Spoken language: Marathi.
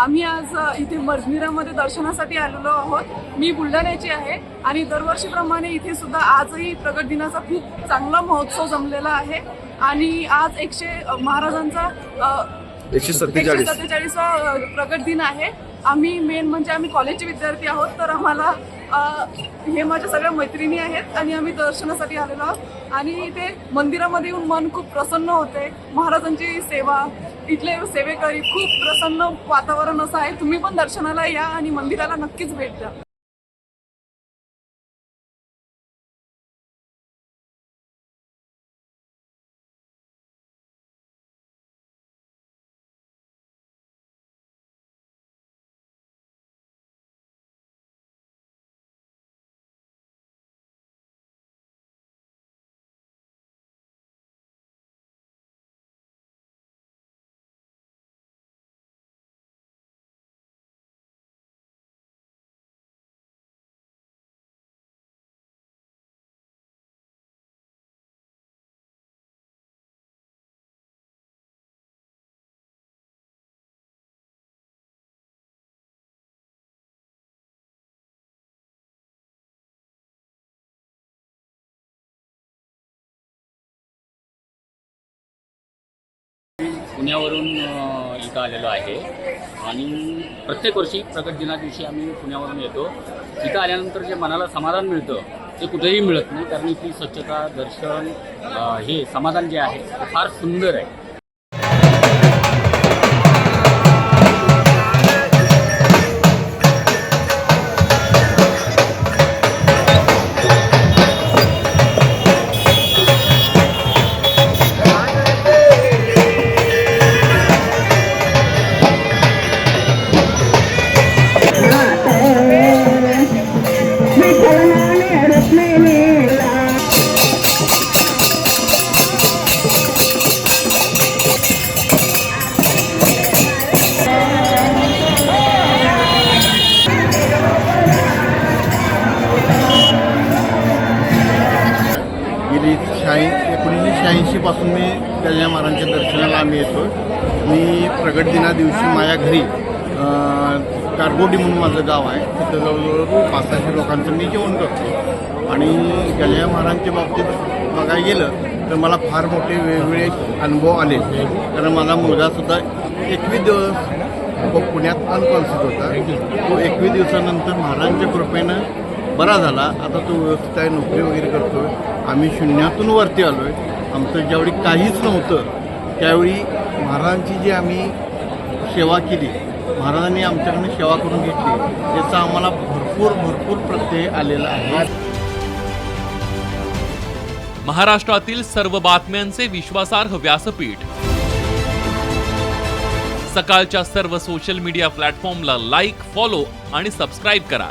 आम्ही आज इथे मंदिरामध्ये दर्शनासाठी आलेलो आहोत. मी बुलढाण्याची आहे आणि दरवर्षीप्रमाणे इथे सुद्धा आजही प्रगट दिनाचा खूप चांगला महोत्सव जमलेला आहे. आणि आज एकशे महाराजांचा एकशे सत्तेचाळीस. सत्तेचाळीसवा प्रगट दिन आहे. आम्ही मेन म्हणजे आम्ही कॉलेजचे विद्यार्थी आहोत तर आम्हाला अ, हे माझ्या सगळ्या मैत्रिणी आहेत आणि आम्ही दर्शनासाठी आलेलो आहोत. आणि इथे मंदिरामध्ये येऊन मन खूप प्रसन्न होते. महाराजांची सेवा इथले सेवेकरी खूप प्रसन्न वातावरण असं आहे. तुम्ही पण दर्शनाला या आणि मंदिराला नक्कीच भेट द्या. पुण्यावरून इथं आलेलो आहे. आणि प्रत्येक वर्षी प्रगत दिना दिवशी आम्ही पुण्यावरून येतो. इथं आल्यानंतर जे मनाला समाधान मिळतं ते कुठेही मिळत नाही. कारण इथली स्वच्छता दर्शन हे समाधान जे आहे ते फार सुंदर आहे. शहाऐं एकोणीसशे शहाऐंशीपासून मी गजानन महाराजांच्या दर्शनाला आम्ही येतो मी प्रगट दिना दिवशी माझ्या घरी कारगोडी म्हणून माझं गाव आहे. तिथं जवळजवळ पाच सहाशे लोकांचं मी जेवण करतो. आणि गजानन महाराजांच्या बाबतीत बघायला गेलं तर मला फार मोठे वेगवेगळे अनुभव आले. कारण माझा मुलगासुद्धा एकवीस दिवस पुण्यात अनकॉन्सियस होता तो एकवीस दिवसानंतर महाराजांच्या कृपेनं बरा झाला. आता तो व्यवस्थित आहे नोकरी वगैरे करतोय. आम्ही शून्यातून वरती आलो आहे आमचं ज्यावेळी काहीच नव्हतं त्यावेळी महाराजांची जी आम्ही सेवा केली महाराजांनी आमच्याकडनं सेवा करून घेतली याचा आम्हाला भरपूर भरपूर प्रत्यय आलेला आहे. महाराष्ट्रातील सर्व बातम्यांचे विश्वासार्ह व्यासपीठ. सकाळच्या सर्व सोशल मीडिया प्लॅटफॉर्मला लाईक फॉलो आणि सबस्क्राईब करा.